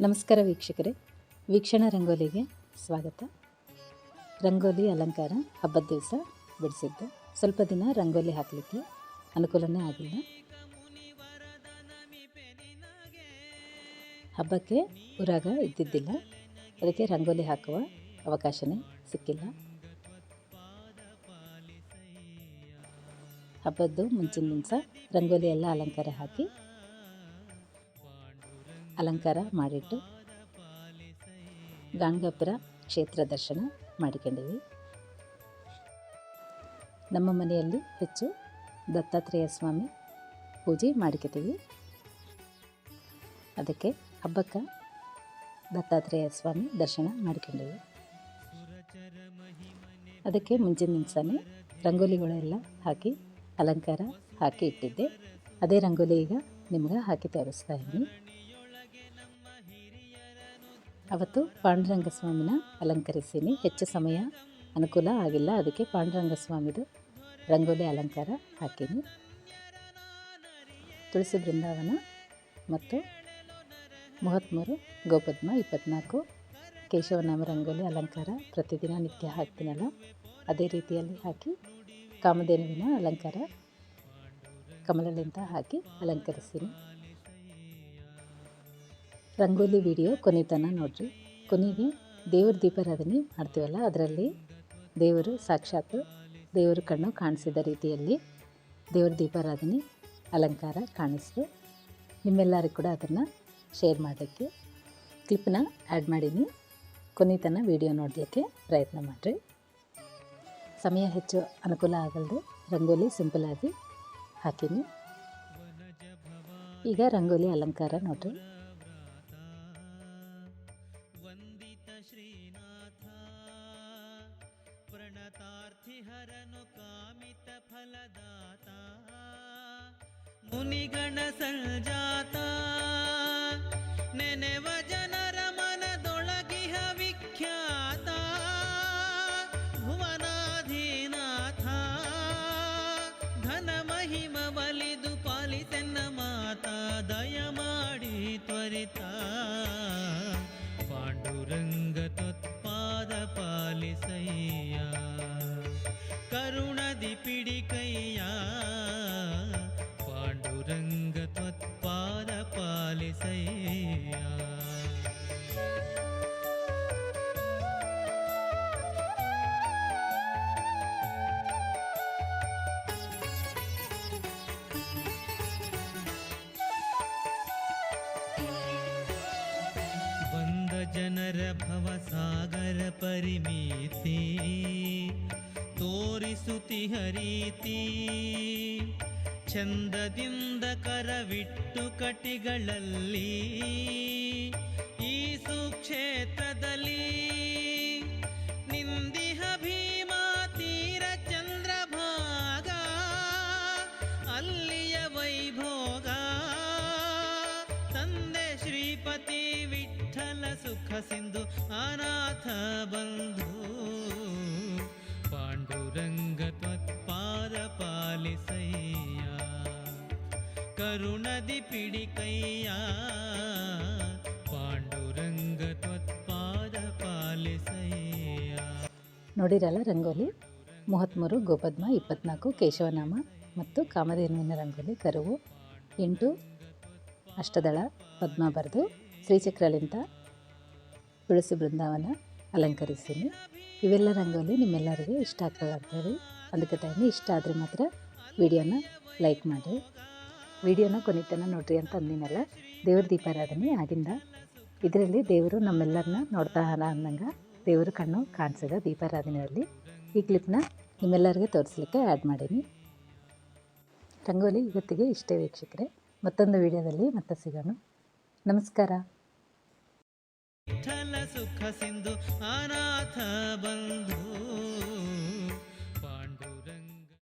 ನಮಸ್ಕಾರ ವೀಕ್ಷಕರೇ. ವೀಕ್ಷಣ ರಂಗೋಲಿಗೆ ಸ್ವಾಗತ. ರಂಗೋಲಿ ಅಲಂಕಾರ ಹಬ್ಬದ ದಿವಸ ಬಿಡಿಸಿದ್ದು. ಸ್ವಲ್ಪ ದಿನ ರಂಗೋಲಿ ಹಾಕಲಿಕ್ಕೆ ಅನುಕೂಲನೇ ಆಗಿಲ್ಲ ಹಬ್ಬಕ್ಕೆ ಊರಾಗ ಇದ್ದಿದ್ದಿಲ್ಲ. ಅದಕ್ಕೆ ರಂಗೋಲಿ ಹಾಕುವ ಅವಕಾಶನೇ ಸಿಕ್ಕಿಲ್ಲ. ಹಬ್ಬದ್ದು ಮುಂಚಿನ ದಿವಸ ರಂಗೋಲಿ ಎಲ್ಲ ಅಲಂಕಾರ ಹಾಕಿ ಅಲಂಕಾರ ಮಾಡಿಟ್ಟು ಗಾಣಗಾಪುರ ಕ್ಷೇತ್ರ ದರ್ಶನ ಮಾಡಿಕೊಂಡಿವಿ. ನಮ್ಮ ಮನೆಯಲ್ಲಿ ಹೆಚ್ಚು ದತ್ತಾತ್ರೇಯ ಸ್ವಾಮಿ ಪೂಜೆ ಮಾಡ್ಕೊತೀವಿ. ಅದಕ್ಕೆ ಹಬ್ಬಕ್ಕೆ ದತ್ತಾತ್ರೇಯ ಸ್ವಾಮಿ ದರ್ಶನ ಮಾಡ್ಕೊಂಡಿವಿ. ಅದಕ್ಕೆ ಮುಂಚಿನ ದಿವಸನೇ ರಂಗೋಲಿಗಳೆಲ್ಲ ಹಾಕಿ ಅಲಂಕಾರ ಹಾಕಿ ಇಟ್ಟಿದ್ದೆ. ಅದೇ ರಂಗೋಲಿ ಈಗ ನಿಮ್ಗೆ ಹಾಕಿ ತೋರಿಸ್ತಾ ಇದ್ದೀನಿ. ಅವತ್ತು ಪಾಂಡುರಂಗ ಸ್ವಾಮಿನ ಅಲಂಕರಿಸೀನಿ. ಹೆಚ್ಚು ಸಮಯ ಅನುಕೂಲ ಆಗಿಲ್ಲ. ಅದಕ್ಕೆ ಪಾಂಡುರಂಗ ಸ್ವಾಮಿದು ರಂಗೋಲಿ ಅಲಂಕಾರ ಹಾಕೀನಿ. ತುಳಸಿ ಬೃಂದಾವನ ಮತ್ತು ಮೂವತ್ತ್ಮೂರು ಗೋಪದ್ಮ ಇಪ್ಪತ್ನಾಲ್ಕು ಕೇಶವನಾಮ ರಂಗೋಲಿ ಅಲಂಕಾರ ಪ್ರತಿದಿನ ನಿತ್ಯ ಹಾಕ್ತೀನಲ್ಲ, ಅದೇ ರೀತಿಯಲ್ಲಿ ಹಾಕಿ ಕಾಮಧೇನುವಿನ ಅಲಂಕಾರ ಕಮಲಲಿಂತ ಹಾಕಿ ಅಲಂಕರಿಸ್ತೀನಿ ರಂಗೋಲಿ ವಿಡಿಯೋ ಕೊನೆತನ ನೋಡ್ರಿ. ಕೊನೆಗೆ ದೇವ್ರ ದೀಪಾರಾಧನೆ ಮಾಡ್ತೀವಲ್ಲ, ಅದರಲ್ಲಿ ದೇವರು ಸಾಕ್ಷಾತ್ ದೇವರು ಕಣ್ಣು ಕಾಣಿಸಿದ ರೀತಿಯಲ್ಲಿ ದೇವ್ರ ದೀಪಾರಾಧನೆ ಅಲಂಕಾರ ಕಾಣಿಸ್ತು. ನಿಮ್ಮೆಲ್ಲರಿಗೂ ಕೂಡ ಅದನ್ನು ಶೇರ್ ಮಾಡೋಕ್ಕೆ ಕ್ಲಿಪ್ನ ಆ್ಯಡ್ ಮಾಡೀನಿ. ಕೊನೆತನ ವಿಡಿಯೋ ನೋಡಲಿಕ್ಕೆ ಪ್ರಯತ್ನ ಮಾಡಿರಿ. ಸಮಯ ಹೆಚ್ಚು ಅನುಕೂಲ ಆಗಲ್ದು ರಂಗೋಲಿ ಸಿಂಪಲಾಗಿ ಹಾಕೀನಿ. ಈಗ ರಂಗೋಲಿ ಅಲಂಕಾರ ನೋಡ್ರಿ. श्रीनाथा प्रणतार्थिहरनु कामितफलदाता मुनिगणसञ्जाता नेनेव जनर मनदोळगिह विख्याता घन महिम बलिदु पालितन्न माता दया కరుణది పిడికయ్యా పాండురంగ త్వత్పాద పాలిసయ్యా. जनर भवसागर परिमीति ಪರಿಮಿತಿ ಹರೀತಿ ರೀತಿ ಚಂದದಿಂದ ಕರವಿಟ್ಟು ಕಟಿಗಳಲ್ಲಿ ಈ ಸುಕ್ಷೇತ್ರದಲ್ಲಿ ನಿಂದಿಹ ಭೀಮಾ ತೀರ ಚಂದ್ರಭಾಗ, ಅಲ್ಲಿಯ ವೈಭೋಗ. ತಂದೆ ಶ್ರೀಪತಿ ವಿಠಲ ಸುಖ ಸಿಂಧು ಅನಾಥ ಬಂಧು. ಪಾಂಡುರಂಗ ತ್ವತ್ಪಾದ ಪಾಲಿಸಯ್ಯ ಕರುಣದಿ ಪಿಡಿಕಯ್ಯ. ಪಾಂಡುರಂಗ ತ್ವತ್ಪಾದ ಪಾಲಿಸಯ್ಯ ನೋಡಿರಲ್ಲ ರಂಗೋಲಿ? ಮೂವತ್ತ್ಮೂರು ಗೋಪದ್ಮ, ಇಪ್ಪತ್ನಾಲ್ಕು, ಕೇಶವನಾಮ ಮತ್ತು ಕಾಮಧೇನುವಿನ ರಂಗೋಲಿ ಕರುವು. ಎಂಟು, ಅಷ್ಟದಳ, ಪದ್ಮ ಬರೆದು, ಶ್ರೀಚಕ್ರಲಿಂತ, ತುಳಸಿ ಬೃಂದಾವನ. ಅಲಂಕರಿಸೀನಿ. ಇವೆಲ್ಲ ರಂಗೋಲಿ ನಿಮ್ಮೆಲ್ಲರಿಗೆ ಇಷ್ಟ ಆಗ್ತದೆ ಅದಕ್ಕೆ ಟೈಮ್ ಇಷ್ಟ ಆದರೆ ಮಾತ್ರ ವಿಡಿಯೋನ ಲೈಕ್ ಮಾಡಿರಿ ವಿಡಿಯೋನ ಕೊನೆತನ ನೋಡ್ರಿ ಅಂತ ಅಂದಿನಲ್ಲ, ದೇವ್ರ ದೀಪಾರಾಧನೆ ಆಗಿಂದ ಇದರಲ್ಲಿ ದೇವರು ನಮ್ಮೆಲ್ಲರನ್ನ ನೋಡ್ತಾ ಅನ್ನಂಗೆ ದೇವರು ಕಣ್ಣು ಕಾಣಿಸಿದ ದೀಪಾರಾಧನೆಯಲ್ಲಿ. ಈ ಕ್ಲಿಪ್ನ ನಿಮ್ಮೆಲ್ಲರಿಗೆ ತೋರಿಸ್ಲಿಕ್ಕೆ ಆ್ಯಡ್ ಮಾಡೀನಿ. ರಂಗೋಲಿ ಇವತ್ತಿಗೆ ಇಷ್ಟೇ ವೀಕ್ಷಕರೇ. ಮತ್ತೊಂದು ವಿಡಿಯೋದಲ್ಲಿ ಮತ್ತೆ ಸಿಗೋಣ. ನಮಸ್ಕಾರ. ವಿಠಲ ಸುಖ ಸಿಂಧು ಅನಾಥ ಬಂಧು.